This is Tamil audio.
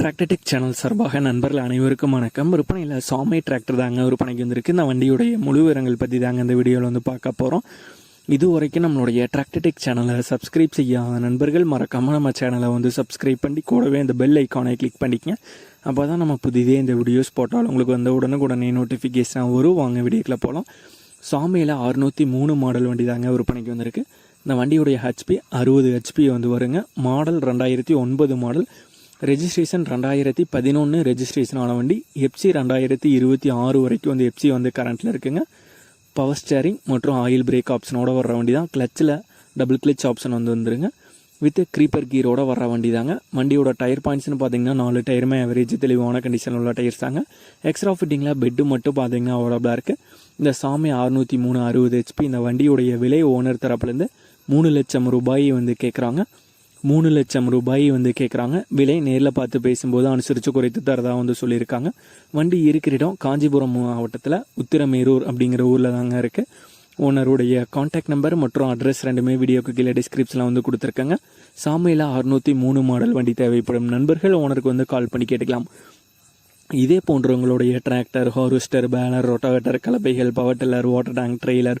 டிராக்டர்டெக் சேனல் சார்பாக நண்பர்கள் அனைவருக்கும் வணக்கம். விற்பனையில் சாமை டிராக்டர் தாங்க விற்பனைக்கு வந்திருக்கு. இந்த வண்டியுடைய முழு விவரங்கள் பற்றி தாங்க இந்த வீடியோவில் வந்து பார்க்க போகிறோம் இது வரைக்கும் நம்மளுடைய டிராக்டர்டெக் சேனலை சப்ஸ்கிரைப் செய்யாத நண்பர்கள் மறக்காமல் நம்ம சேனலை வந்து சப்ஸ்கிரைப் பண்ணி கூடவே இந்த பெல் ஐக்கானை கிளிக் பண்ணிக்கங்க. அப்போ தான் நம்ம புதிதே இந்த வீடியோஸ் போட்டால் உங்களுக்கு வந்த உடனுக்குடனே நோட்டிஃபிகேஷன் வரும். வாங்க வீடியோக்கில் போகலாம் சாமியில் அறுநூற்றி மூணு மாடல் வண்டி தாங்க விற்பனைக்கு வந்திருக்கு. இந்த வண்டியுடைய ஹெச்பி அறுபது ஹெச்பி வந்து வருங்க. மாடல் ரெண்டாயிரத்தி ஒன்பது மாடல் ரெஜிஸ்ட்ரேஷன் ரெண்டாயிரத்தி பதினொன்று ரெஜிஸ்ட்ரேஷன் ஆன வண்டி எப்சி ரெண்டாயிரத்தி இருபத்தி ஆறு வரைக்கும் வந்து எப்சி வந்து கரண்ட்டில் இருக்குங்க. பவர் ஸ்டேரிங் மற்றும் ஆயில் பிரேக் ஆப்ஷனோட வர்ற வண்டி தான். கிளச்சில் டபுள் கிளச் ஆப்ஷன் வந்து வந்துருங்க. வித் க்ரீப்பர் கீரோட வர்ற வண்டி தாங்க. வண்டியோட டயர் பாயிண்ட்ஸ்னு பார்த்தீங்கன்னா நாலு டயருமே ஆவரேஜ் தெளிவான கண்டிஷன் உள்ள டயர்ஸ் தாங்க. எக்ஸ்ட்ரா ஃபிட்டிங்கில் பெட்டு மட்டும் பார்த்தீங்கன்னா அவைலபிளாக இருக்குது இந்த சாமி அறுநூற்றி மூணு அறுபது ஹெச்பி இந்த வண்டியுடைய விலை ஓனர் தரப்புலேருந்து மூணு லட்சம் ரூபாய் வந்து கேட்குறாங்க மூணு லட்சம் ரூபாய் வந்து கேட்குறாங்க விலை நேரில் பார்த்து பேசும்போது அனுசரித்து குறைத்து தரதாக வந்து சொல்லியிருக்காங்க. வண்டி இருக்கிற இடம் காஞ்சிபுரம் மாவட்டத்தில் உத்திரமேரூர் அப்படிங்கிற ஊரில் தாங்க இருக்குது ஓனருடைய காண்டாக்ட் நம்பர் மற்றும் அட்ரஸ் ரெண்டுமே வீடியோக்கு கீழே டிஸ்கிரிப்ஷனில் வந்து கொடுத்துருக்காங்க. சாமியில் அறுநூற்றி மூணு மாடல் வண்டி தேவைப்படும். நண்பர்கள் ஓனருக்கு வந்து கால் பண்ணி கேட்டுக்கலாம். இதே போன்றவங்களுடைய டிராக்டர் ஹார்வெஸ்டர் பேனர் rotavator கலப்பைகள் power tiller water tank trailer